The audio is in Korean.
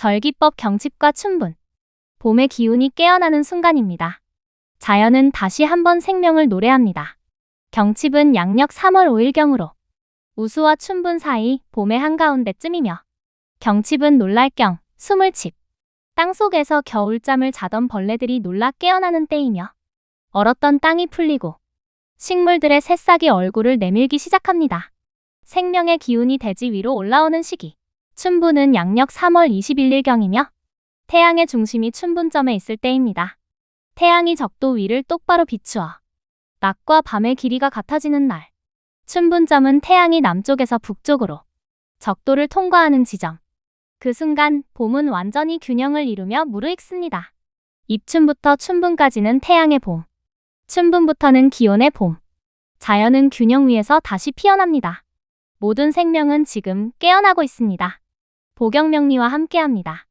절기법 경칩과 춘분. 봄의 기운이 깨어나는 순간입니다. 자연은 다시 한번 생명을 노래합니다. 경칩은 양력 3월 5일경으로 우수와 춘분 사이 봄의 한가운데쯤이며 경칩은 놀랄경, 수물칩. 땅속에서 겨울잠을 자던 벌레들이 놀라 깨어나는 때이며 얼었던 땅이 풀리고 식물들의 새싹이 얼굴을 내밀기 시작합니다. 생명의 기운이 대지 위로 올라오는 시기. 춘분은 양력 3월 21일경이며 태양의 중심이 춘분점에 있을 때입니다. 태양이 적도 위를 똑바로 비추어 낮과 밤의 길이가 같아지는 날. 춘분점은 태양이 남쪽에서 북쪽으로 적도를 통과하는 지점. 그 순간 봄은 완전히 균형을 이루며 무르익습니다. 입춘부터 춘분까지는 태양의 봄. 춘분부터는 기온의 봄. 자연은 균형 위에서 다시 피어납니다. 모든 생명은 지금 깨어나고 있습니다. 보경명리와 함께합니다.